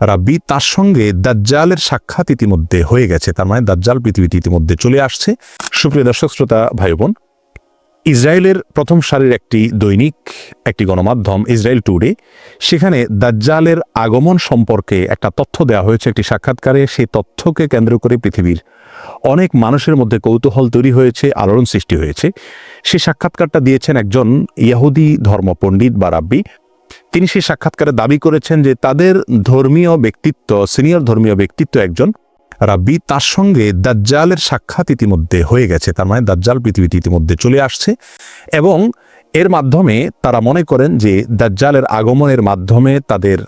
রাব্বি তার সঙ্গে দাজ্জালের সাক্ষাৎ ইতিমধ্যে হয়ে গেছে। তার মানে দাজ্জাল পৃথিবীতে ইতিমধ্যে চলে আসছে। সুপ্রিয় দর্শক, শ্রোতা, ভাই বোন, ইসরায়েলের প্রথম সারির একটি দৈনিক, একটি গণমাধ্যম, ইসরায়েল টুডে, সেখানে দাজ্জালের আগমন সম্পর্কে একটা তথ্য দেওয়া হয়েছে, একটি সাক্ষাৎকারে। সেই তথ্যকে কেন্দ্র করে পৃথিবীর অনেক মানুষের মধ্যে কৌতূহল তৈরি হয়েছে, আলোড়ন সৃষ্টি হয়েছে। সেই সাক্ষাৎকারটা দিয়েছেন একজন ইয়াহুদি ধর্ম পণ্ডিত বা রাব্বি। তিনি সেই সাক্ষাৎকারে দাবি করেছেন যে তাদের ধর্মীয় ব্যক্তিত্ব, সিনিয়র ধর্মীয় ব্যক্তিত্ব একজন রাব্বি, তার সঙ্গে দাজ্জালের সাক্ষাৎ ইতিমধ্যে হয়ে গেছে। তার মানে দাজ্জাল পৃথিবীতে ইতিমধ্যে চলে আসছে এবং এর মাধ্যমে তারা মনে করেন যে দাজ্জালের আগমনের মাধ্যমে তাদের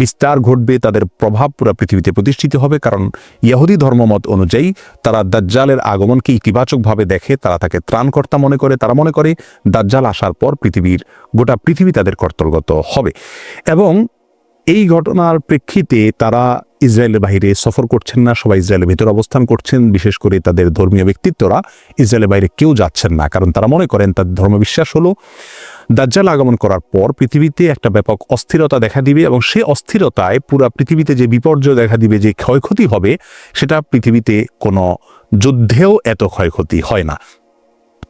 বিস্তার ঘটবে, তাদের প্রভাব পুরো পৃথিবীতে প্রতিষ্ঠিত হবে, কারণ ইহুদি ধর্মমত অনুযায়ী তারা দাজ্জালের আগমনকে ইতিবাচকভাবে দেখে, তারা তাকে ত্রাণকর্তা মনে করে, তারা মনে করে দাজ্জাল আসার পর পৃথিবীর গোটা পৃথিবী তাদের কর্তর্গত হবে। এবং এই ঘটনার প্রেক্ষিতে তারা ইসরায়েলের বাইরে সফর করছেন না, সবাই ইসরায়েলের ভেতর অবস্থান করছেন, বিশেষ করে তাদের ধর্মীয় ব্যক্তিত্বরা ইসরায়েলের বাইরে কেউ যাচ্ছেন না, কারণ তারা মনে করেন তাদের ধর্মবিশ্বাস হলো দাজ্জাল আগমন করার পর পৃথিবীতে একটা ব্যাপক অস্থিরতা দেখা দিবে এবং সে অস্থিরতায় পুরা পৃথিবীতে যে বিপর্যয় দেখা দিবে, যে ক্ষয়ক্ষতি হবে, সেটা পৃথিবীতে কোনো যুদ্ধেও এত ক্ষয়ক্ষতি হয় না।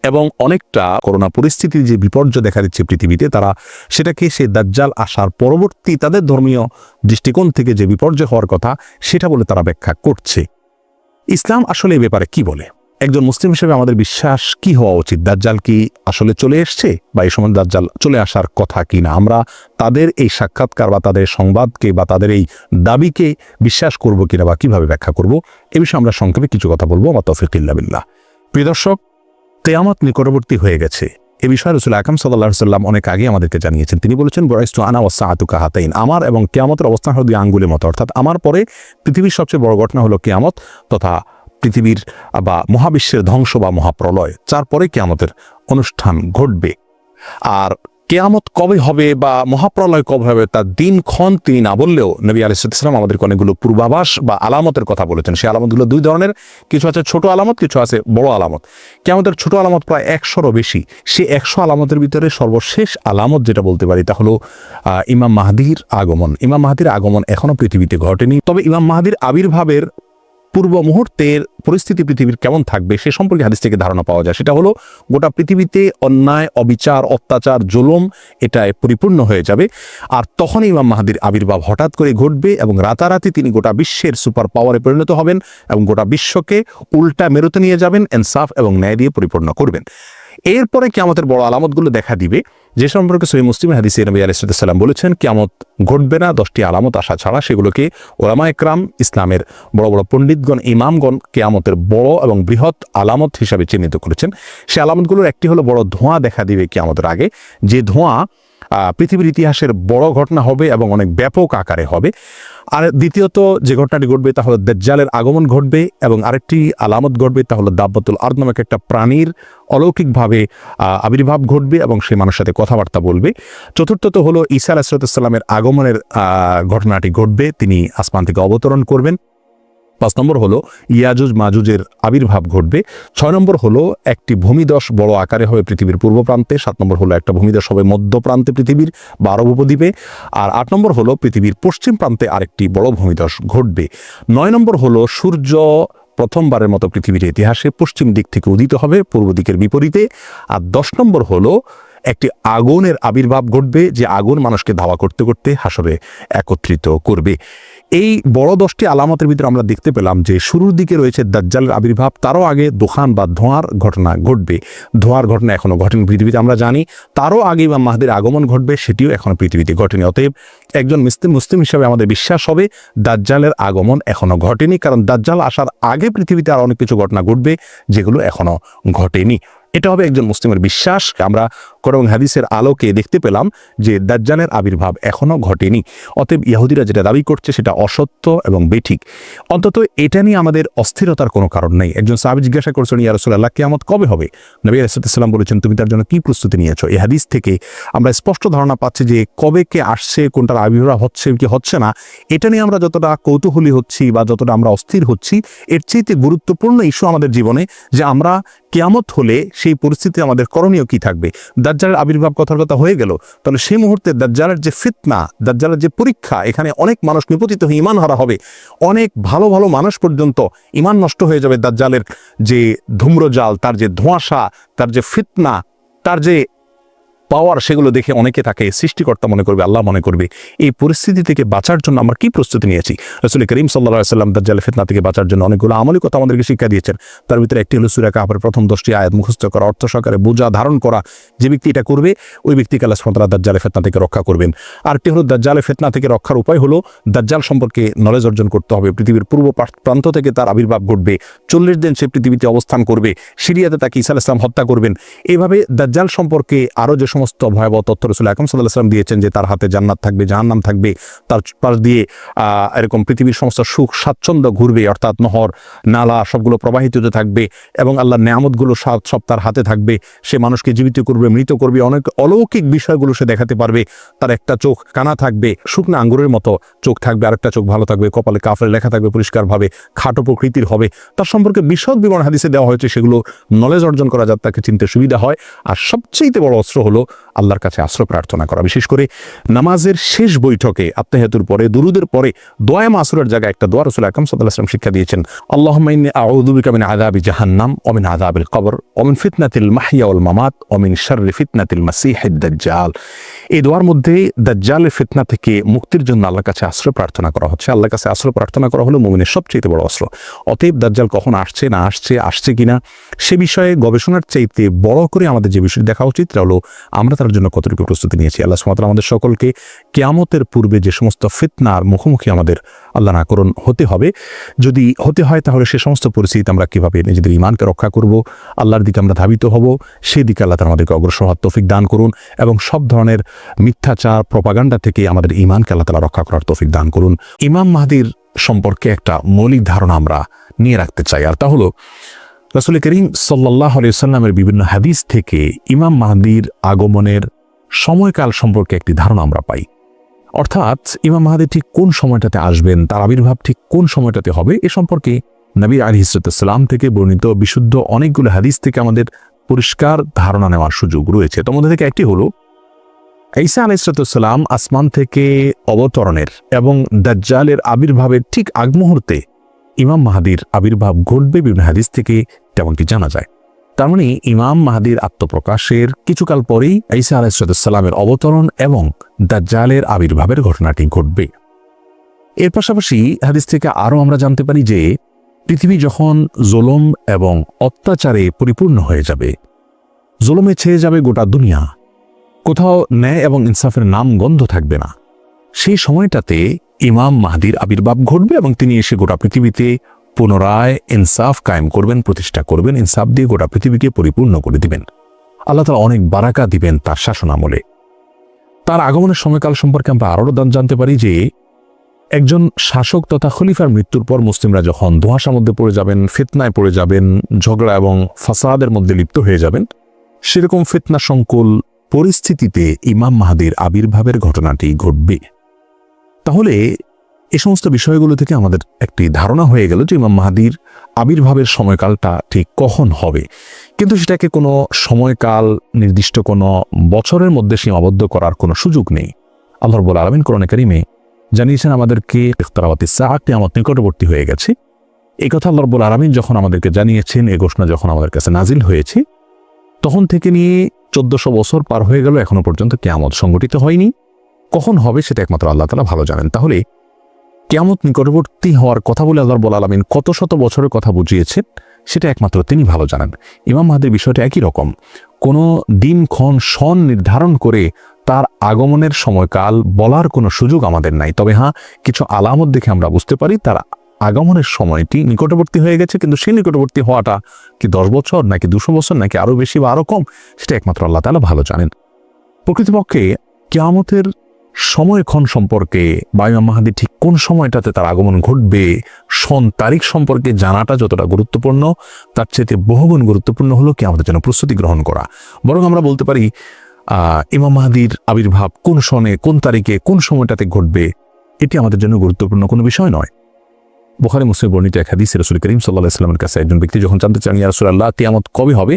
এবং অনেকটা করোনা পরিস্থিতির যে বিপর্যয় দেখা দিচ্ছে পৃথিবীতে, তারা সেটাকে সে দাজ্জাল আসার পরবর্তী তাদের ধর্মীয় দৃষ্টিকোণ থেকে যে বিপর্যয় হওয়ার কথা, সেটা বলে তারা ব্যাখ্যা করছে। ইসলাম আসলে এই ব্যাপারে কি বলে? একজন মুসলিম হিসেবে আমাদের বিশ্বাস কি হওয়া উচিত? দাজ্জাল কি আসলে চলে এসছে বা এই সময় দাজ্জাল চলে আসার কথা কি না আমরা তাদের এই সাক্ষাৎকার বা তাদের সংবাদকে বা তাদের এই দাবিকে বিশ্বাস করব কিনা বা কীভাবে ব্যাখ্যা করব? এ বিষয়ে আমরা সংক্ষেপে কিছু কথা বলব। আমার তফিকুল্লা বিল্লাহ। প্রিয় দর্শক তেয়ামত নিকটবর্তী হয়ে গেছে। এ বিষয়ে রসুল আকাম সাল্লাহ সাল্লাম অনেক আগে আমাদেরকে জানিয়েছেন। তিনি বলেছেন বয়স্তু আনা ওয়াসা আতুকা হাতাইন। আমার এবং কেয়ামতের অবস্থান হলো দুই আঙ্গুলের মতো। অর্থাৎ আমার পরে পৃথিবীর সবচেয়ে বড় ঘটনা হলো কেয়ামত তথা পৃথিবীর, বা মহাবিশ্বের ধ্বংস বা মহাপ্রলয়, তারপরে কেয়ামতের অনুষ্ঠান ঘটবে। আর কেয়ামত কবে হবে বা মহাপ্রলয় কবে হবে তার দিনক্ষণ তিনি না বললেও নবী আলিসাল্লাম আমাদেরকে অনেকগুলো পূর্বাভাস বা আলামতের কথা বলেছেন। সেই আলামতগুলো দুই ধরনের, কিছু আছে ছোট আলামত, কিছু আছে বড় আলামত। কেয়ামতের ছোট আলামত প্রায় একশোরও বেশি। সে একশো আলামতের ভিতরে সর্বশেষ আলামত যেটা বলতে পারি তা হলো ইমাম মাহাদির আগমন। ইমাম মাহাদির আগমন এখনও পৃথিবীতে ঘটেনি। তবে ইমাম মাহাদির আবির্ভাবের পূর্ব মুহূর্তের পরিস্থিতি পৃথিবীর কেমন থাকবে সে সম্পর্কে হাদিস থেকে ধারণা পাওয়া যায়। সেটা হলো, গোটা পৃথিবীতে অন্যায়, অবিচার, অত্যাচার, জোলম এটায় পরিপূর্ণ হয়ে যাবে। আর তখনই ইমাম মাহাদির আবির্ভাব হঠাৎ করে ঘটবে এবং রাতারাতি তিনি গোটা বিশ্বের সুপার পাওয়ারে পরিণত হবেন এবং গোটা বিশ্বকে উল্টা মেরুতে নিয়ে যাবেন, এনসাফ এবং ন্যায় দিয়ে পরিপূর্ণ করবেন। এরপরে কেমতের বড় আলামতগুলো দেখা দিবে। যে সম্পর্কে সহি মুসলিম হাদিস নবী আলিসাল্লাম বলেছেন, কেয়ামত ঘটবে না, দশটি আলামত আসা ছাড়া সেগুলোকে ওলামা একরাম, ইসলামের বড় বড় পণ্ডিতগণ, ইমামগণ কেয়ামতের বড় এবং বৃহৎ আলামত হিসাবে চিহ্নিত করেছেন। সে আলামতগুলোর একটি হলো বড় ধোঁয়া দেখা দিবে কেয়ামতের আগে। যে ধোঁয়া পৃথিবীর ইতিহাসের বড় ঘটনা হবে এবং অনেক ব্যাপক আকারে হবে। আর দ্বিতীয়ত যে ঘটনাটি ঘটবে তা হলো দাজ্জালের আগমন ঘটবে এবং আরেকটি আলামত ঘটবে তা হলো দাব্বাতুল আর্দ নামক একটা প্রাণীর অলৌকিকভাবে আবির্ভাব ঘটবে এবং সে মানুষের সাথে কথাবার্তা বলবে। চতুর্থত হলো ঈসা আলাহিসাল্লামের আগমনের ঘটনাটি ঘটবে। তিনি আসমান থেকে অবতরণ করবেন। পাঁচ নম্বর হলো ইয়াজুজ মাজুজের আবির্ভাব ঘটবে। ছয় নম্বর হলো একটি ভূমিদশ বড় আকারে হবে পৃথিবীর পূর্ব প্রান্তে। সাত নম্বর হলো একটা ভূমিদশ হবে মধ্য প্রান্তে পৃথিবীর বা আরব উপদ্বীপে। আর আট নম্বর হলো পৃথিবীর পশ্চিম প্রান্তে আরেকটি বড় ভূমিদশ ঘটবে। নয় নম্বর হলো সূর্য প্রথমবারের মতো পৃথিবীর ইতিহাসে পশ্চিম দিক থেকে উদিত হবে, পূর্ব দিকের বিপরীতে। আর দশ নম্বর হলো একটি আগুনের আবির্ভাব ঘটবে, যে আগুন মানুষকে ধাওয়া করতে করতে হাসরে একত্রিত করবে। এই বড় দশটি আলামতের ভিতরে আমরা দেখতে পেলাম যে শুরুর দিকে রয়েছে দাজ্জালের আবির্ভাব, তারও আগে দোকান বা ধোঁয়ার ঘটনা ঘটবে। ধোঁয়ার ঘটনা এখনও ঘটেনি পৃথিবীতে, আমরা জানি। তারও আগে বা মাহদের আগমন ঘটবে, সেটিও এখনও পৃথিবীতে ঘটেনি। অতএব একজন মুসলিম মুসলিম হিসাবে আমাদের বিশ্বাস হবে, দাজ্জালের আগমন এখনও ঘটেনি। কারণ দাজ্জাল আসার আগে পৃথিবীতে আর অনেক কিছু ঘটনা ঘটবে, যেগুলো এখনও ঘটেনি। এটা হবে একজন মুসলিমের বিশ্বাস। আমরা কোরআন হাদিসের আলোকে দেখতে পেলাম যে দাজ্জালের আবির্ভাব এখনও ঘটেনি। অতএব ইহুদিরা যেটা দাবি করছে সেটা অসত্য এবং বেঠিক। অন্তত এটা নিয়ে আমাদের অস্থিরতার কোনো কারণ নেই। একজন সাহাবি জিজ্ঞাসা করছেন, ইয়া রসুল্লাহ কেয়ামত কবে হবে? নবী আলাইসাল্লাম বলেছেন, তুমি তার জন্য কি প্রস্তুতি নিয়েছো? এই হাদিস থেকে আমরা স্পষ্ট ধারণা পাচ্ছি যে কবে কে আসছে, কোনটার আবির্ভাব হচ্ছে কি হচ্ছে না, এটা নিয়ে আমরা যতটা কৌতূহলী হচ্ছি বা যতটা আমরা অস্থির হচ্ছি, এর চাইতে গুরুত্বপূর্ণ ইস্যু আমাদের জীবনে যে আমরা কেয়ামত হলে সেই পরিস্থিতি আমাদের করণীয় কি থাকবে। দাজ্জালের আবির্ভাব কথার কথা হয়ে গেল, তাহলে সেই মুহূর্তে দাজ্জালের যে ফিতনা, দাজ্জালের যে পরীক্ষা, এখানে অনেক মানুষ নিপতিত হয়ে ইমান হারা হবে। অনেক ভালো ভালো মানুষ পর্যন্ত ইমান নষ্ট হয়ে যাবে দাজ্জালের যে ধূম্রজাল, তার যে ধোঁয়াশা, তার যে ফিতনা, তার যে পাওয়ার সেগুলো দেখে অনেকে তাকে সৃষ্টিকর্তা মনে করবে, আল্লাহ মনে করবে। এই পরিস্থিতি থেকে বাঁচার জন্য আমরা কি প্রস্তুতি নিয়েছি? রসুল করিম সাল্লাহ সাল্লাম দাজ্জাল ফিতনা থেকে বাঁচার জন্য অনেকগুলো আমলি কথা আমাদেরকে শিক্ষা দিয়েছেন। তার ভিতরে একটি হলো সুরা কাপড়ের প্রথম দশটি আয়াত, মুখস্থ করা, অর্থ সহকারে বোঝা, ধারণ করা। যে ব্যক্তি এটা করবে, ওই ব্যক্তিকে আল্লাহ সুমতলা দাজ্জালে ফেতনা থেকে রক্ষা করবেন। আরেকটি হলো দাজ্জালে ফেতনা থেকে রক্ষার উপায় হলো, দাজ্জাল সম্পর্কে নলেজ অর্জন করতে হবে। পৃথিবীর পূর্ব প্রান্ত থেকে তার আবির্ভাব ঘটবে। চল্লিশ দিন সে পৃথিবীতে অবস্থান করবে। সিরিয়াতে তাকে ইসা ইসলাম হত্যা করবেন। এইভাবে দাজ্জাল সম্পর্কে আরও যে সমস্ত ভয়াবহ তথ্য রসুল আকরম সাল্লাহ সাল্লাম দিয়েছেন যে তার হাতে জান্নাত থাকবে, জাহান্নাম থাকবে। তার পাশ দিয়ে এরকম পৃথিবীর সমস্ত সুখ, স্বাচ্ছন্দ্য ঘুরবে, অর্থাৎ নহর, নালা সবগুলো প্রবাহিত হতে থাকবে এবং আল্লাহ নেয়ামতগুলো সব সব তার হাতে থাকবে। সে মানুষকে জীবিত করবে, মৃত করবে, অনেক অলৌকিক বিষয়গুলো সে দেখাতে পারবে। তার একটা চোখ কানা থাকবে, শুকনা আঙ্গুরের মতো চোখ থাকবে, আরেকটা চোখ ভালো থাকবে, কপালে কাফের লেখা থাকবে, পরিষ্কারভাবে খাটো প্রকৃতির হবে। তার সম্পর্কে বিশদ বিবরণ হাদিসে দেওয়া হয়েছে, সেগুলো নলেজ অর্জন করা যাতে তাকে চিনতে সুবিধা হয়। আর সবচেয়ে বড় অস্ত্র হলো আল্লাহর কাছে আশ্রয় প্রার্থনা করা। বিশেষ করে নামাজের শেষ বৈঠকে আত্মাহেতুর পরে, দুরুদের পরে দোয়া মাসুরের জায়গায় একটা দোয়া রসুল আকরম আসলাম শিক্ষা দিয়েছেন আল্লাহ আউদুবিকা আদাবি জাহান্নাম অমিন আদাবিল কবর অমিন ফিতনাতিল মাহিয়া উল মামাত অমিন শাররি ফিতনাতিল মাসিহিদ দাজ্জাল। এই দোয়ার মধ্যে দাজ্জালের ফিতনা থেকে মুক্তির জন্য আল্লাহর কাছে আশ্রয় প্রার্থনা করা হচ্ছে। আল্লাহর কাছে আশ্রয় প্রার্থনা করা হলো মুমিনের সবচেয়ে বড় অস্ত্র। অতএব দাজ্জাল কখন আসছে, না আসছে আসছে কিনা সে বিষয়ে গবেষণার চাইতে বড় করে আমাদের যে বিষয়টি দেখা উচিত তা হলো আমরা তার জন্য কতটুকু প্রস্তুতি নিয়েছি? আল্লাহ সুমাত্রা আমাদের সকলকে কেয়ামতের পূর্বে যে সমস্ত ফিতনার মুখোমুখি আমাদের আল্লাহ না করুন হতে হবে। যদি হতে হয় তাহলে সে সমস্ত পরিস্থিতি আমরা কীভাবে নিজেদের ইমানকে রক্ষা করব, আল্লাহর দিকে আমরা ধাবিত হব, সেই দিকে আল্লাহ আমাদেরকে অগ্রসর হওয়ার তৌফিক দান করুন এবং সব ধরনের মিথ্যাচার, প্রপাগান্ডা থেকে আমাদের ইমানকে আল্লাহ তালা রক্ষা করার তৌফিক দান করুন। ইমাম মাহাদির সম্পর্কে একটা মৌলিক ধারণা আমরা নিয়ে রাখতে চাই, আর তা হলো রাসুল করিম সাল্লাহ সাল্লামের বিভিন্ন হাদিস থেকে ইমাম মাহাদির আগমনের সময়কাল সম্পর্কে একটি ধারণা আমরা পাই। অর্থাৎ ইমাম মাহাদি ঠিক কোন সময়টাতে আসবেন, তার আবির্ভাব ঠিক কোন সময়টাতে হবে, এ সম্পর্কে নবী আলী হিসরতাম থেকে বর্ণিত বিশুদ্ধ অনেকগুলো হাদিস থেকে আমাদের পরিষ্কার ধারণা নেওয়ার সুযোগ রয়েছে। তোর মধ্যে থেকে একটি হলো, ঈসা আলাইসালাম আসমান থেকে অবতরণের এবং দাজ্জালের আবির্ভাবের ঠিক আগ মুহূর্তে ইমাম মাহাদির আবির্ভাব ঘটবে বিভিন্ন হাদিস থেকে তেমনটি জানা যায়। তার মানে ইমাম মাহাদির আত্মপ্রকাশের কিছুকাল পরেই ঈসা আলাইসালামের অবতরণ এবং দাজ্জালের আবির্ভাবের ঘটনাটি ঘটবে। এর পাশাপাশি হাদিস থেকে আরও আমরা জানতে পারি যে, পৃথিবী যখন জোলম এবং অত্যাচারে পরিপূর্ণ হয়ে যাবে, জোলমে ছেয়ে যাবে গোটা দুনিয়া। কোথাও ন্যায় এবং ইনসাফের নাম গন্ধ থাকবে না। সেই সময়টাতে ইমাম মাহাদির আবির্ভাব ঘটবে এবং তিনি এসে গোটা পৃথিবীতে পুনরায় ইনসাফ কায়েম করবেন, প্রতিষ্ঠা করবেন, ইনসাফ দিয়ে গোটা পৃথিবীকে পরিপূর্ণ করে দিবেন। আল্লাহ তালা অনেক বারাকা দিবেন তার শাসন আমলে। তার আগমনের সময়কাল সম্পর্কে আমরা আরও দান জানতে পারি যে, একজন শাসক তথা খলিফার মৃত্যুর পর মুসলিমরা যখন ধোঁয়াশার মধ্যে পড়ে যাবেন, ফিতনায় পড়ে যাবেন, ঝগড়া এবং ফাসাদের মধ্যে লিপ্ত হয়ে যাবেন, সেরকম ফিতনা সংকুল পরিস্থিতিতে ইমাম মাহাদির আবির্ভাবের ঘটনাটি ঘটবে। তাহলে এ সমস্ত বিষয়গুলো থেকে আমাদের একটি ধারণা হয়ে গেল যে ইমাম মাহাদির আবির্ভাবের সময়কালটা ঠিক কখন হবে। কিন্তু সেটাকে কোনো সময়কাল, নির্দিষ্ট কোনো বছরের মধ্যে সীমাবদ্ধ করার কোনো সুযোগ নেই। আল্লাহ রব্বুল আলমিন কোরআন কারিমে জানিয়েছেন, আমাদেরকে ইফতারাবাতি সাহাটি আমার নিকটবর্তী হয়ে গেছে। এই কথা আল্লাহ রব্বুল আলমিন যখন আমাদেরকে জানিয়েছেন এ ঘোষণা যখন আমাদের কাছে নাজিল হয়েছে, তখন থেকে নিয়ে চোদ্দশো বছর পার হয়ে গেল, এখনও পর্যন্ত কেয়ামত সংগঠিত হয়নি। কখন হবে সেটা একমাত্র আল্লাহ তালা ভালো জানেন। তাহলে কেয়ামত নিকটবর্তী হওয়ার কথা বলে আল্লাহ বল আলমিন কত শত বছরের কথা বুঝিয়েছেন, সেটা একমাত্র তিনি ভালো জানেন। ইমাম মাহাদের বিষয়টা একই রকম। কোনো দিন, ক্ষণ, সন নির্ধারণ করে তার আগমনের সময়কাল বলার কোনো সুযোগ আমাদের নাই। তবে হ্যাঁ কিছু আলামত দেখে আমরা বুঝতে পারি, তার আগমনের সময়টি নিকটবর্তী হয়ে গেছে, কিন্তু সেই নিকটবর্তী হওয়াটা কি দশ বছর, নাকি দুশো বছর, নাকি আরও বেশি বা আরও কম, সেটা একমাত্র আল্লাহ তালা ভালো জানেন। প্রকৃতপক্ষে কেয়ামতের সময়ক্ষণ সম্পর্কে বা ইমাম মাহাদি ঠিক কোন সময়টাতে তার আগমন ঘটবে, সন তারিখ সম্পর্কে জানাটা যতটা গুরুত্বপূর্ণ, তার চেয়ে বহুগুণ গুরুত্বপূর্ণ হলো কি আমাদের জন্য প্রস্তুতি গ্রহণ করা। বরং আমরা বলতে পারি ইমাম মাহাদির আবির্ভাব কোন সনে, কোন তারিখে, কোন সময়টাতে ঘটবে, এটি আমাদের জন্য গুরুত্বপূর্ণ কোনো বিষয় নয়। বোখারি মুসলিম বর্ণিত এক হাদিস রসুল করিম সাল্লাহ ইসলামের কাছে একজন ব্যক্তি যখন জানতে চান, ইয়া আল্লাহ তিয়ামত কবে হবে?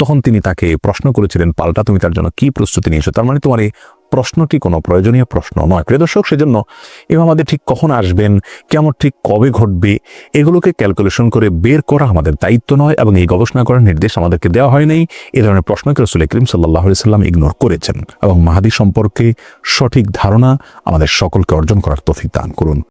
তখন তিনি তাকে প্রশ্ন করেছিলেন, পাল্টা, তুমি তার জন্য কি প্রস্তুতি নিয়েছো? তার মানে তোমার এই প্রশ্নটি কোনো প্রয়োজনীয় প্রশ্ন নয়। প্রিয় দর্শক, সেজন্য এবার আমাদের ঠিক কখন আসবেন, কেমন, ঠিক কবে ঘটবে, এগুলোকে ক্যালকুলেশন করে বের করা আমাদের দায়িত্ব নয় এবং এই গবেষণা করার নির্দেশ আমাদেরকে দেওয়া হয় নাই। এ ধরনের প্রশ্নকে রসুল করিম সাল্লাহ সাল্লাম ইগনোর করেছেন এবং মাহাদি সম্পর্কে সঠিক ধারণা আমাদের সকলকে অর্জন করার তফিক দান করুন।